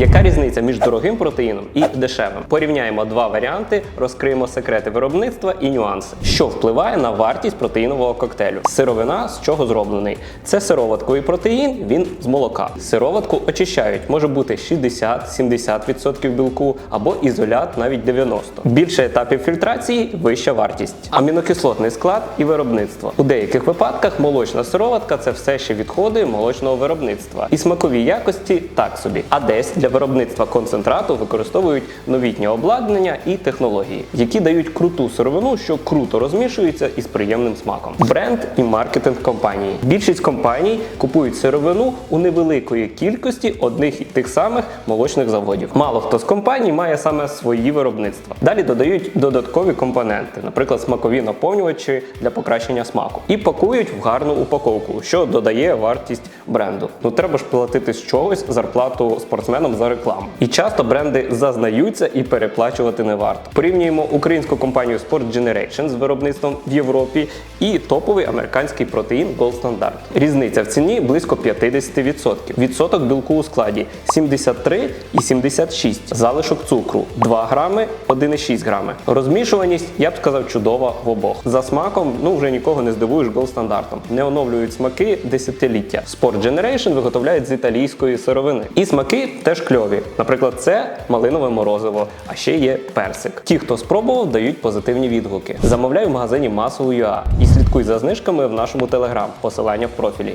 Яка різниця між дорогим протеїном і дешевим? Порівняємо два варіанти, розкриємо секрети виробництва і нюанси, що впливає на вартість протеїнового коктейлю. Сировина з чого зроблений? Це сироватковий протеїн, він з молока. Сироватку очищають, може бути 60-70% білку або ізолят навіть 90%. Більше етапів фільтрації вища вартість. Амінокислотний склад і виробництво. У деяких випадках молочна сироватка це все ще відходи молочного виробництва. І смакові якості так собі. А десь для виробництва концентрату використовують новітнє обладнання і технології, які дають круту сировину, що круто розмішується із приємним смаком. Бренд і маркетинг компанії. Більшість компаній купують сировину у невеликої кількості одних і тих самих молочних заводів. Мало хто з компаній має саме свої виробництва. Далі додають додаткові компоненти, наприклад, смакові наповнювачі для покращення смаку, і пакують в гарну упаковку, що додає вартість бренду. Ну треба ж платити з чогось зарплату спортсменам за рекламу. І часто бренди зазнаються і переплачувати не варто. Порівнюємо українську компанію Sport Generation з виробництвом в Європі і топовий американський протеїн Gold Standard. Різниця в ціні близько 50%. Відсоток білку у складі 73 і 76. Залишок цукру 2 грами, 1,6 грами. Розмішуваність, я б сказав, чудова в обох. За смаком, ну вже нікого не здивуєш Gold стандартом. Не оновлюють смаки десятиліття. Sport Generation виготовляють з італійської сировини. І смаки теж кльові. Наприклад, це малинове морозиво, а ще є персик. Ті, хто спробував, дають позитивні відгуки. Замовляй в магазині Масово.ua і слідкуй за знижками в нашому телеграм. Посилання в профілі.